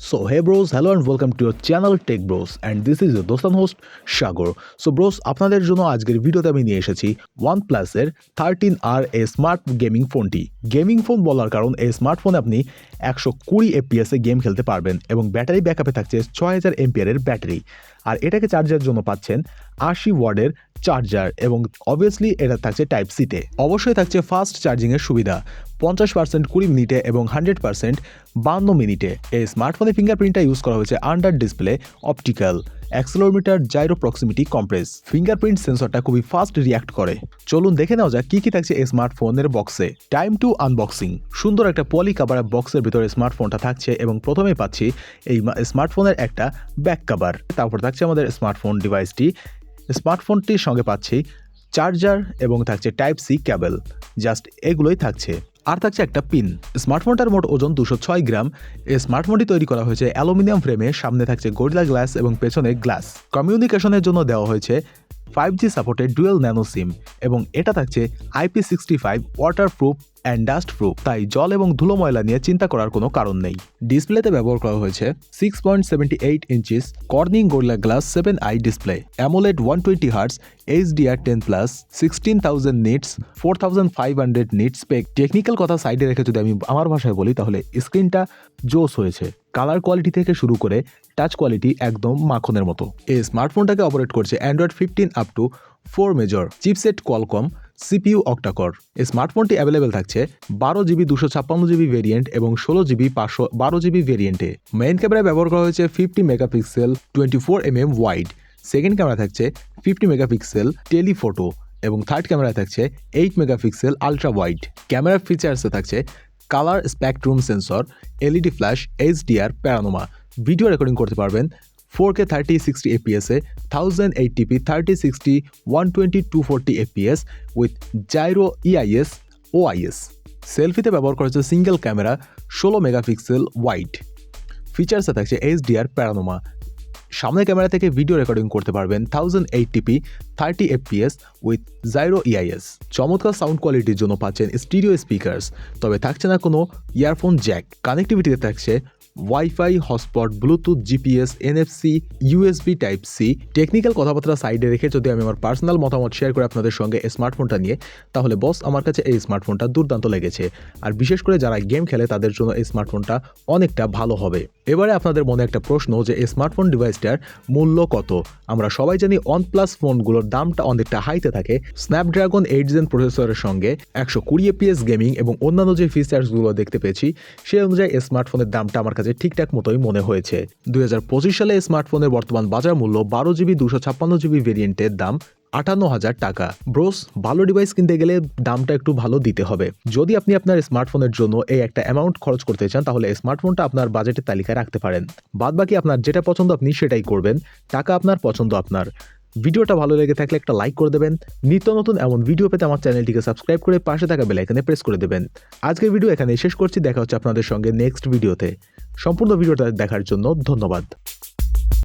So hey bros, hello and welcome to your channel Tech Bros and this is your Dostan host Sagar so bros আপনাদের জন্য আজকের ভিডিওতে আমি নিয়ে এসেছি ওয়ান প্লাসের থার্টিন আর এ স্মার্ট গেমিং ফোনটি গেমিং ফোন বলার কারণ এই স্মার্টফোনে আপনি একশো কুড়ি এফপিএসে গেম খেলতে পারবেন এবং ব্যাটারি ব্যাকআপে থাকছে ছয় হাজার এমপিয়ারের ব্যাটারি আর এটাকে চার্জার জন্য পাচ্ছেন আশি ওয়ার্ডের চার্জার এবং অবভিয়াসলি এটা থাকছে টাইপ সিতে অবশ্যই থাকছে ফাস্ট চার্জিংয়ের সুবিধা, পঞ্চাশ পার্সেন্ট কুড়ি মিনিটে এবং হান্ড্রেড পার্সেন্ট বান্ন মিনিটে। এই স্মার্টফোনে ফিঙ্গারপ্রিন্টটা ইউজ করা হয়েছে under display optical accelerometer gyro proximity compass. Fingerprint সেন্সরটা খুবই ফাস্ট রিয়াক্ট করে। চলুন দেখে নেওয়া যাক কি কি থাকছে এই স্মার্টফোনের বক্সে। Time to unboxing. সুন্দর একটা পলি কাভার বক্সের ভিতরে স্মার্টফোনটা থাকছে এবং প্রথমে পাচ্ছি এই স্মার্টফোনের একটা ব্যাক কাভার। তারপর থাকছে আমাদের স্মার্টফোন ডিভাইসটি। স্মার্টফোনটির সঙ্গে পাচ্ছি চার্জার এবং থাকছে টাইপ সি ক্যাবেল। জাস্ট এগুলোই থাকছে। আর থাকছে একটা পিন। স্মার্টফোনটার মোট ওজন দুশো ছয় গ্রাম। এই স্মার্টফোনটি তৈরি করা হয়েছে অ্যালুমিনিয়াম ফ্রেমে। সামনে থাকছে গোরিলা গ্লাস এবং পেছনে গ্লাস। কমিউনিকেশনের জন্য দেওয়া হয়েছে five G supported dual nano SIM এবং এটা থাকছে IP sixty five waterproof and dustproof তাই জল এবং ধুলো ময়লা নিয়ে চিন্তা করার কোনো কারণ নেই। ডিসপ্লেতে ব্যবহার করা হয়েছে six point seventy eight inches Corning Gorilla glass seven i display AMOLED one twenty hertz HDR ten plus sixteen thousand nits four thousand five hundred nits peak technical কথা সাইডে রেখে যদি আমি আমার ভাষায় বলি, তাহলে স্ক্রিনটা জোস হয়েছে। কালার কোয়ালিটি থেকে শুরু করে টাচ কোয়ালিটি একদম মাখনের মতো। এই স্মার্টফোনটাকে অপারেট করছে Android fifteen up to four major chipset Qualcomm CPU octa core এই স্মার্টফোনটি অ্যাভেলেবেল থাকছে বারো জিবি দুশো ছাপ্পান্ন জিবি ভেরিয়েন্ট এবং ষোলো জিবি পাঁচশো, বারো জিবি ভেরিয়েন্টে মেইন ক্যামেরায় ব্যবহার করা হয়েছে fifty megapixel twenty four M M wide second camera থাকছে ফিফটি মেগাপিক্সেল টেলিফোটো এবং থার্ড ক্যামেরা থাকছে eight megapixel ultra wide camera ফিচার্সে থাকছে colour spectrum sensor, LED flash, HDR panorama video recording করতে পারবেন four K thirty sixty এপিএসে thousand eighty p thirty sixty, one twenty, two forty FPS with gyro EIS OIS সেলফিতে ব্যবহার করা হচ্ছে single camera, ষোলো megapixel wide. ফিচার্সে থাকছে HDR প্যারানোমা সামনের camera থেকে ভিডিও রেকর্ডিং করতে পারবেন thousand eighty p thirty FPS with gyro EIS চমৎকার সাউন্ড কোয়ালিটির জন্য পাচ্ছেন স্টিরিও স্পিকার্স তবে থাকছে না কোনো ইয়ারফোন জ্যাক কানেক্টিভিটিতে থাকছে WiFi hotspot Bluetooth GPS NFC USB type C technical কথাবার্তা সাইডে রেখে যদি আমি আমার পার্সোনাল মতামত শেয়ার করি আপনাদের সঙ্গে এই স্মার্টফোনটা নিয়ে, তাহলে বস আমার কাছে এই স্মার্টফোনটা দুর্দান্ত লেগেছে। আর বিশেষ করে যারা গেম খেলে, তাদের জন্য এই স্মার্টফোনটা অনেকটা ভালো হবে। এবারে আপনাদের মনে একটা প্রশ্ন যে, এই স্মার্টফোন ডিভাইসটার মূল্য কত? আমরা সবাই জানি ওয়ান প্লাস ফোনগুলোর দামটা অনেকটা হাইতে থাকে। স্ন্যাপড্রাগন এইট জেন প্রসেসরের সঙ্গে একশো কুড়ি এপিএস গেমিং এবং অন্যান্য যে ফিচার্সগুলো দেখতে পেয়েছি সেই অনুযায়ী স্মার্টফোনের দামটা আমার কাছে ঠিকঠাক মতোই মনে হয়েছে। দুই হাজার পঁচিশ সালে স্মার্টফোনের বর্তমান বাজার মূল্য বারো জিবি দুশো ছাপ্পান্ন জিবি ভেরিয়েন্টের দাম আটান্ন হাজার টাকা। ব্রোস ভালো ডিভাইস কিনতে গেলে দামটা একটু ভালো দিতে হবে। যদি আপনি আপনার স্মার্টফোনের জন্য এই একটা অ্যামাউন্ট খরচ করতে চান, তাহলে স্মার্টফোনটা আপনার বাজেটের তালিকায় রাখতে পারেন। বাদ বাকি আপনার যেটা পছন্দ আপনি সেটাই করবেন। টাকা আপনার পছন্দ আপনার। ভিডিওটা ভালো লেগে থাকলে একটা লাইক করে দেবেন। নিত্য নতুন এমন ভিডিও পেতে আমার চ্যানেলটিকে সাবস্ক্রাইব করে পাশে থাকা বেলাইকানে প্রেস করে দেবেন। আজকের ভিডিও এখানে শেষ করছি। দেখা হচ্ছে আপনাদের সঙ্গে নেক্সট ভিডিওতে সম্পূর্ণ ভিডিওটা দেখার জন্য ধন্যবাদ।